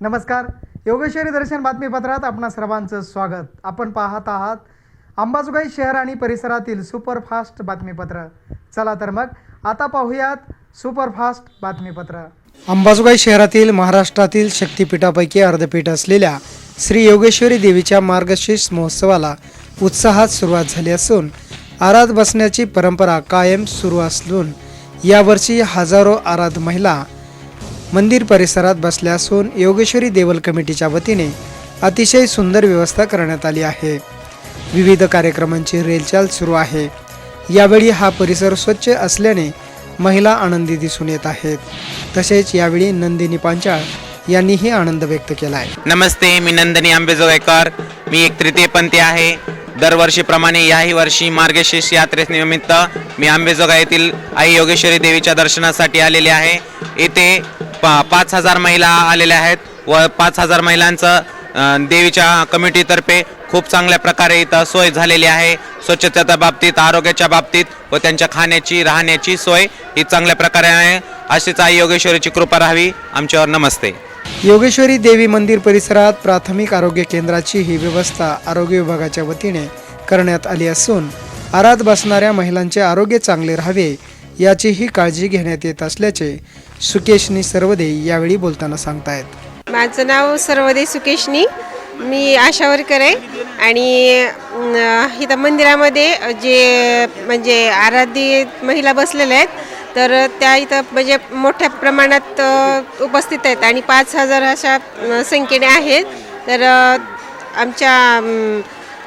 नमस्कार. योगेश्वरी दर्शन बातमीपत्रात आपणा सर्वांचं स्वागत. आपण पाहत आहात अंबाजोगाई शहर आणि परिसरातील सुपरफास्ट बातमीपत्र. चला तर मग आता पाहूयात सुपरफास्ट बातमीपत्र. अंबाजोगाई शहरातील महाराष्ट्रातील शक्तिपीठापैकी अर्धपीठ असलेल्या श्री योगेश्वरी देवीच्या मार्गशीर्ष महोत्सवाला उत्साहात सुरुवात झाली असून आराध बसण्याची परंपरा कायम सुरू असून यावर्षी हजारो आराध महिला मंदिर परिसरात बसल्या असून योगेश्वरी देवल कमिटीच्या वतीने अतिशय सुंदर व्यवस्था करण्यात आली आहे. विविध कार्यक्रमांची रेलचाल सुरू आहे. यावेळी हा परिसर स्वच्छ असल्याने महिला आनंदी दिसून येत आहेत. तसेच यावेळी नंदिनी पांचाळ यांनीही आनंद व्यक्त केला आहे नमस्ते मी नंदिनी आंबेजोगाईकर. मी एक तृतीयपंथी आहे. दरवर्षीप्रमाणे याही वर्षी मार्गशीर्ष यात्रेनिमित्त मी आंबेजोगाई येथील आई योगेश्वरी देवीच्या दर्शनासाठी आलेले आहे. येथे पा पाच हजार महिला आलेल्या आहेत व पाच हजार महिलांचं देवीच्या कमिटीतर्फे खूप चांगल्या प्रकारे इथं सोय झालेली आहे. स्वच्छतेच्या बाबतीत आरोग्याच्या बाबतीत व त्यांच्या खाण्याची राहण्याची सोय ही चांगल्या प्रकारे आहे. अशीच आई योगेश्वरीची कृपा राहावी. आमच्यावर नमस्ते. योगेश्वरी देवी मंदिर परिसरात प्राथमिक आरोग्य केंद्राची ही व्यवस्था आरोग्य विभागाच्या वतीने करण्यात आली असून आरात बसणाऱ्या महिलांचे आरोग्य चांगले राहावे याचीही काळजी घेण्यात येत असल्याचे सुकेशनी सर्वदे यावेळी बोलताना सांगतायत. माझं नाव सर्वदे सुकेशनी. मी आशावरकर आहे. आणि इथं मंदिरामध्ये जे म्हणजे आराध्य महिला बसलेल्या आहेत तर त्या इथं म्हणजे मोठ्या प्रमाणात उपस्थित आहेत. आणि पाच हजार अशा संख्येने आहेत. तर आमच्या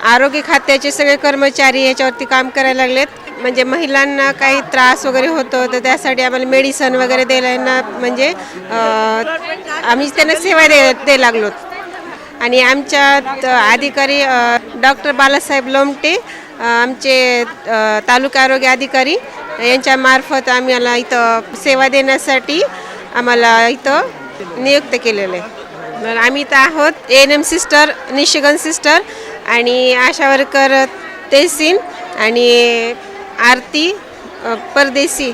आरोग्य खात्याचे सगळे कर्मचारी याच्यावरती काम करायला लागलेत. म्हणजे महिलांना काही त्रास वगैरे होतो तर त्यासाठी आम्हाला मेडिसन वगैरे द्यायला म्हणजे आम्ही त्यांना सेवा दे दे लागलो. आणि आमच्या अधिकारी डॉक्टर बालासाहेब लोमटे आमचे तालुका आरोग्य अधिकारी यांच्यामार्फत आम्हाला इथं सेवा देण्यासाठी आम्हाला इथं नियुक्त केलेलं. आहे आम्ही इथं आहोत A N M sister Nishigan sister आणि आशा वर्कर तेसीन आणि आरती परदेशी परदेसी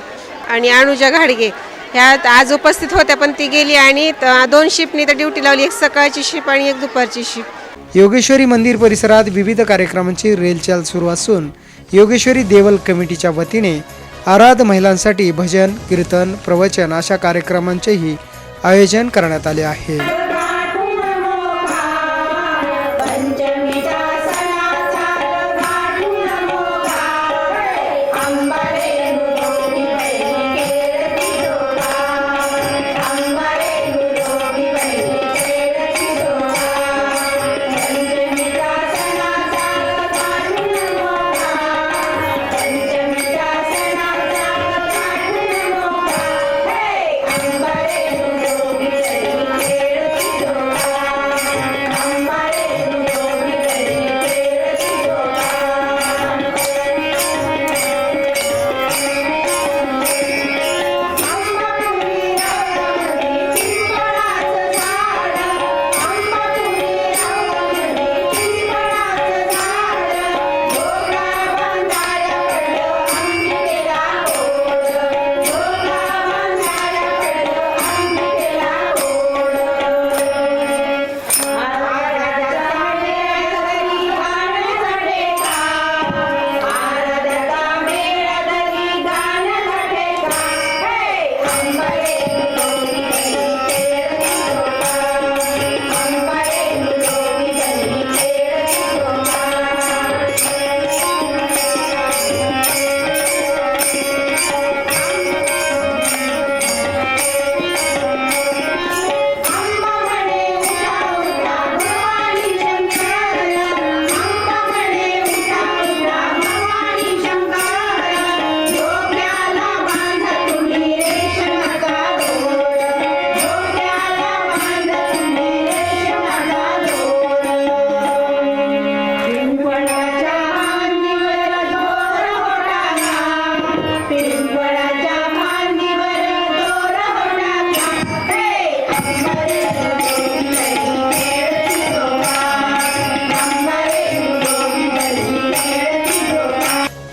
आणि अनुजा घाडगे. ह्या आज उपस्थित होत्या पण ती गेली आणि दोन शिपनी तर ड्युटी लावली एक सकाळची शिफ्ट आणि एक दुपारची शिफ्ट योगेश्वरी मंदिर परिसरात विविध कार्यक्रमांची रेलचाल सुरू असून योगेश्वरी देवल कमिटीच्या वतीने आराध महिलांसाठी भजन कीर्तन प्रवचन अशा कार्यक्रमांचेही आयोजन करण्यात आले आहे.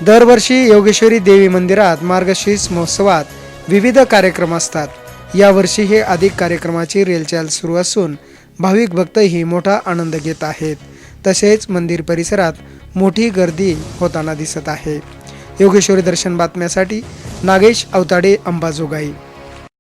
दरवर्षी योगेश्वरी देवी मंदिरात मार्गशीर्ष महोत्सवात विविध कार्यक्रम असतात. यावर्षी हे अधिक कार्यक्रमाची रेलचाल सुरू असून भाविक भक्तही मोठा आनंद घेत आहेत. तसेच मंदिर परिसरात मोठी गर्दी होताना दिसत आहे. योगेश्वरी दर्शन बातम्यासाठी नागेश अवताडे अंबाजोगाई.